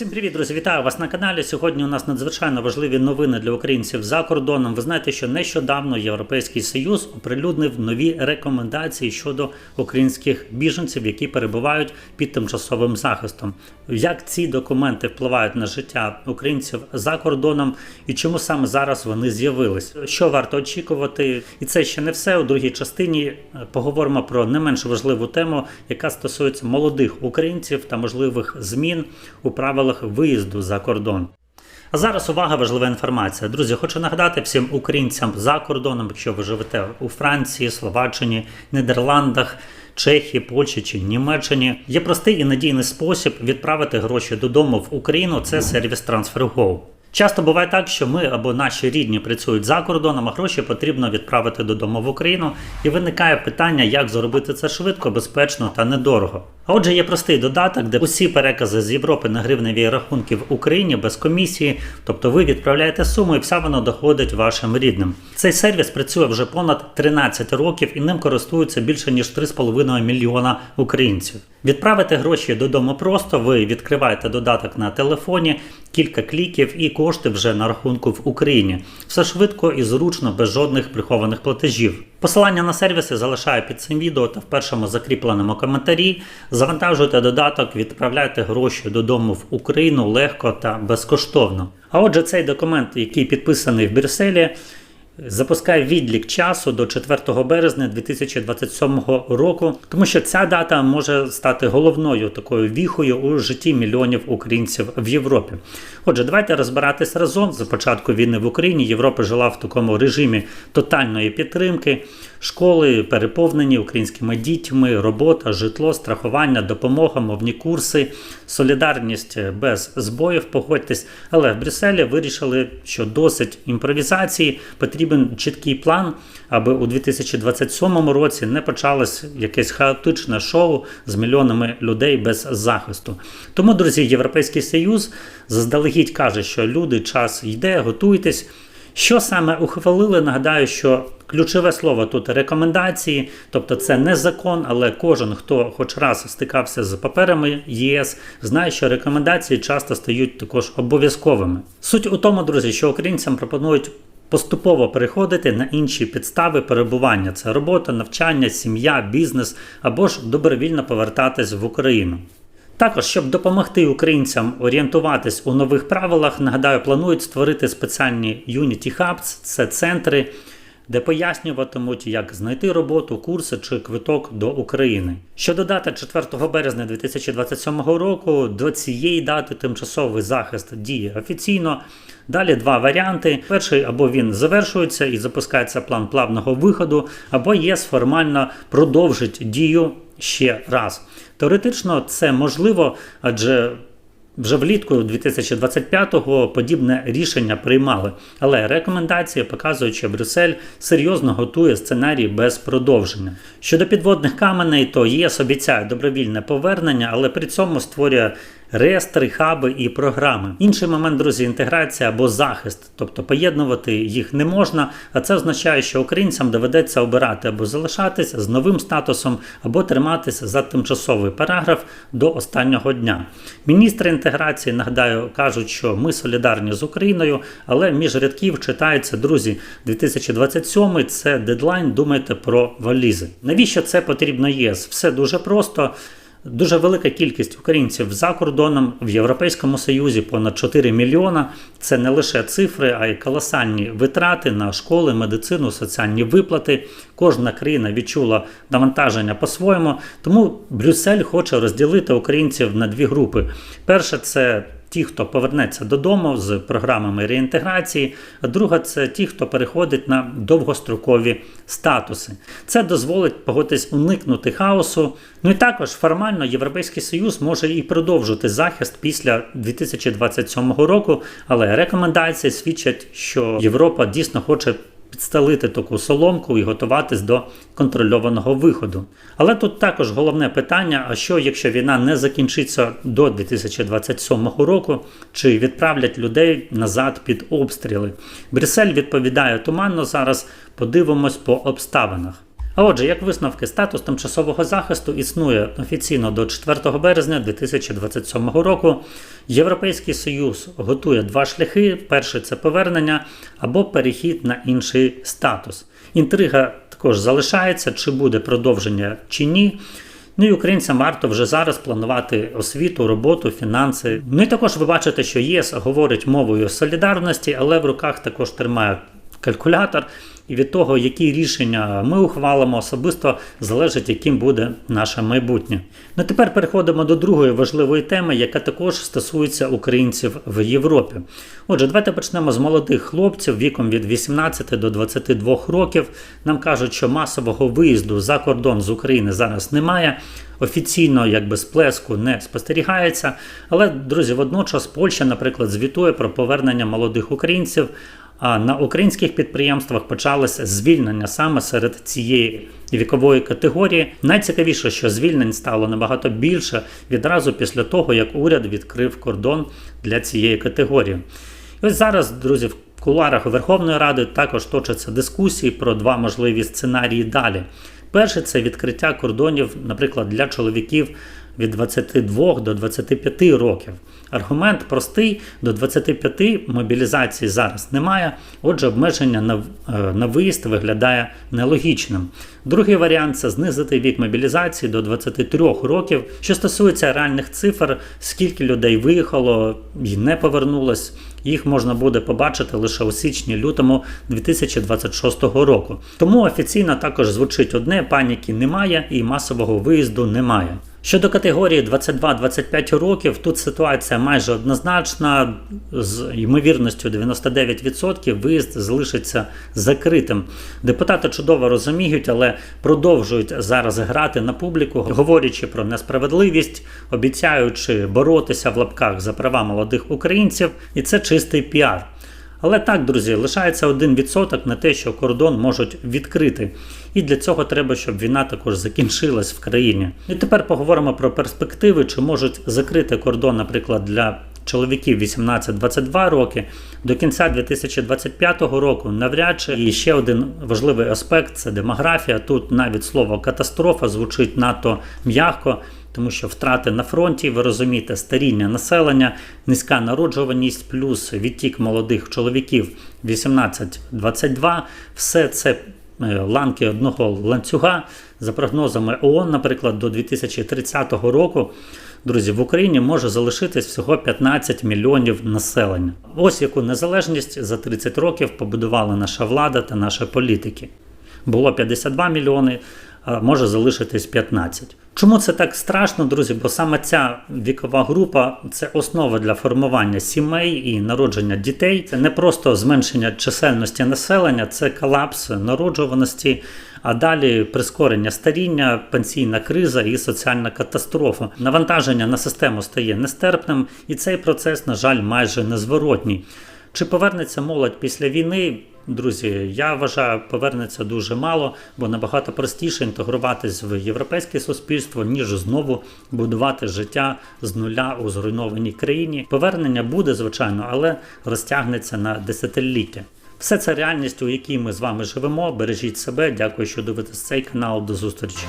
Всім привіт, друзі! Вітаю вас на каналі. Сьогодні у нас надзвичайно важливі новини для українців за кордоном. Ви знаєте, що нещодавно Європейський Союз оприлюднив нові рекомендації щодо українських біженців, які перебувають під тимчасовим захистом. Як ці документи впливають на життя українців за кордоном і чому саме зараз вони з'явились? Що варто очікувати? І це ще не все. У другій частині е, поговоримо про не менш важливу тему, яка стосується молодих українців та можливих змін у правилах виїзду за кордон. А зараз увага, важлива інформація. Друзі, хочу нагадати всім українцям за кордоном, якщо ви живете у Франції, Словаччині, Нідерландах, Чехії, Польщі чи Німеччині. Є простий і надійний спосіб відправити гроші додому в Україну. Це сервіс TransferGo. Часто буває так, що ми або наші рідні працюють за кордоном, а гроші потрібно відправити додому в Україну, і виникає питання, як зробити це швидко, безпечно та недорого. Отже, є простий додаток, де усі перекази з Європи на гривневі рахунки в Україні без комісії, тобто ви відправляєте суму і вся вона доходить вашим рідним. Цей сервіс працює вже понад 13 років і ним користуються більше ніж 3,5 мільйона українців. Відправити гроші додому просто, ви відкриваєте додаток на телефоні, кілька кліків і кошти вже на рахунку в Україні. Все швидко і зручно, без жодних прихованих платежів. Посилання на сервіси залишаю під цим відео та в першому закріпленому коментарі. Завантажуйте додаток, відправляйте гроші додому в Україну легко та безкоштовно. А отже, цей документ, який підписаний в Брюсселі, запускає відлік часу до 4 березня 2027 року, тому що ця дата може стати головною такою віхою у житті мільйонів українців в Європі. Отже, давайте розбиратись разом. За початку війни в Україні Європа жила в такому режимі тотальної підтримки. Школи переповнені українськими дітьми, робота, житло, страхування, допомога, мовні курси, солідарність без збоїв. Погодьтесь, але в Брюсселі вирішили, що досить імпровізації потрібен чіткий план, аби у 2027 році не почалось якесь хаотичне шоу з мільйонами людей без захисту. Тому, друзі, Європейський Союз заздалегідь каже, що люди, час йде, готуйтесь. Що саме ухвалили? Нагадаю, що ключове слово тут рекомендації, тобто це не закон, але кожен, хто хоч раз стикався з паперами ЄС, знає, що рекомендації часто стають також обов'язковими. Суть у тому, друзі, що українцям пропонують. Поступово переходити на інші підстави перебування: це робота, навчання, сім'я, бізнес або ж добровільно повертатись в Україну. Також, щоб допомогти українцям орієнтуватись у нових правилах, нагадаю, планують створити спеціальні Unity Hubs, це центри, де пояснюватимуть, як знайти роботу, курси чи квиток до України. Що додати 4 березня 2027 року до цієї дати тимчасовий захист діє офіційно. Далі два варіанти: перший або він завершується і запускається план плавного виходу, або ЄС формально продовжить дію ще раз. Теоретично це можливо, адже вже влітку 2025-го подібне рішення приймали. Але рекомендації показують, що Брюссель серйозно готує сценарій без продовження. Щодо підводних каменей, то ЄС обіцяє добровільне повернення, але при цьому створює реєстри, хаби і програми. Інший момент, друзі, інтеграція або захист, тобто поєднувати їх не можна. А це означає, що українцям доведеться обирати або залишатись з новим статусом, або триматися за тимчасовий параграф до останнього дня. Міністри інтеграції, нагадаю, кажуть, що ми солідарні з Україною, але між рядків читається, друзі, 2027 це дедлайн. Думайте про валізи. Навіщо це потрібно ЄС? Все дуже просто. Дуже велика кількість українців за кордоном в Європейському Союзі понад 4 мільйона. Це не лише цифри, а й колосальні витрати на школи, медицину, соціальні виплати. Кожна країна відчула навантаження по-своєму. Тому Брюссель хоче розділити українців на дві групи. Перше це ті, хто повернеться додому з програмами реінтеграції, а друга це ті, хто переходить на довгострокові статуси. Це дозволить погодитись уникнути хаосу. Ну і також формально Європейський Союз може і продовжити захист після 2027 року, але рекомендації свідчать, що Європа дійсно хоче підстелити таку соломку і готуватись до контрольованого виходу. Але тут також головне питання: а що, якщо війна не закінчиться до 2027 року, чи відправлять людей назад під обстріли? Брюссель відповідає туманно зараз. Подивимось по обставинах. А отже, як висновки, статус тимчасового захисту існує офіційно до 4 березня 2027 року. Європейський Союз готує два шляхи: перший це повернення або перехід на інший статус. Інтрига також залишається, чи буде продовження чи ні. Ну і українцям варто вже зараз планувати освіту, роботу, фінанси. Ну і також ви бачите, що ЄС говорить мовою солідарності, але в руках також тримає калькулятор. І від того, які рішення ми ухвалимо особисто, залежить, яким буде наше майбутнє. Ну тепер переходимо до другої важливої теми, яка також стосується українців в Європі. Отже, давайте почнемо з молодих хлопців віком від 18 до 22 років. Нам кажуть, що масового виїзду за кордон з України зараз немає. Офіційно, якби сплеску не спостерігається. Але, друзі, водночас Польща, наприклад, звітує про повернення молодих українців. А на українських підприємствах почалося звільнення саме серед цієї вікової категорії. Найцікавіше, що звільнень стало набагато більше відразу після того, як уряд відкрив кордон для цієї категорії. І ось зараз, друзі, в кулуарах Верховної Ради також точаться дискусії про два можливі сценарії далі. Перший це відкриття кордонів, наприклад, для чоловіків від 22 до 25 років. Аргумент простий: до 25 мобілізації зараз немає, отже, обмеження на, е, на виїзд виглядає нелогічним. Другий варіант це знизити вік мобілізації до 23 років. Що стосується реальних цифр, скільки людей виїхало і не повернулось, їх можна буде побачити лише у січні-лютому 2026 року. Тому офіційно також звучить одне: паніки немає і масового виїзду немає. Щодо категорії 22-25 років, тут ситуація майже однозначна, з ймовірністю 99% виїзд залишиться закритим. Депутати чудово розуміють, але продовжують зараз грати на публіку, говорячи про несправедливість, обіцяючи боротися в лапках за права молодих українців, і це чистий піар. Але так, друзі, лишається 1% на те, що кордон можуть відкрити. І для цього треба, щоб війна також закінчилась в країні. І тепер поговоримо про перспективи, чи можуть закрити кордон, наприклад, для чоловіків 18-22 роки до кінця 2025 року. Навряд чи і ще один важливий аспект це демографія. Тут навіть слово катастрофа звучить надто м'яко. Тому що втрати на фронті, ви розумієте, старіння населення, низька народжуваність, плюс відтік молодих чоловіків 18-22, все це е, ланки одного ланцюга. За прогнозами ООН, наприклад, до 2030 року, друзі, в Україні може залишитись всього 15 мільйонів населення. Ось яку незалежність за 30 років побудувала наша влада та наші політики. Було 52 мільйони, а може залишитись 15. Чому це так страшно, друзі? Бо саме ця вікова група це основа для формування сімей і народження дітей. Це не просто зменшення чисельності населення, це колапс народжуваності, а далі прискорення старіння, пенсійна криза і соціальна катастрофа. Навантаження на систему стає нестерпним, і цей процес, на жаль, майже незворотній. Чи повернеться молодь після війни? Друзі, я вважаю, повернеться дуже мало, бо набагато простіше інтегруватись в європейське суспільство, ніж знову будувати життя з нуля у зруйнованій країні. Повернення буде, звичайно, але розтягнеться на десятиліття. Все це реальність, у якій ми з вами живемо. Бережіть себе. Дякую, що дивитесь цей канал. До зустрічі.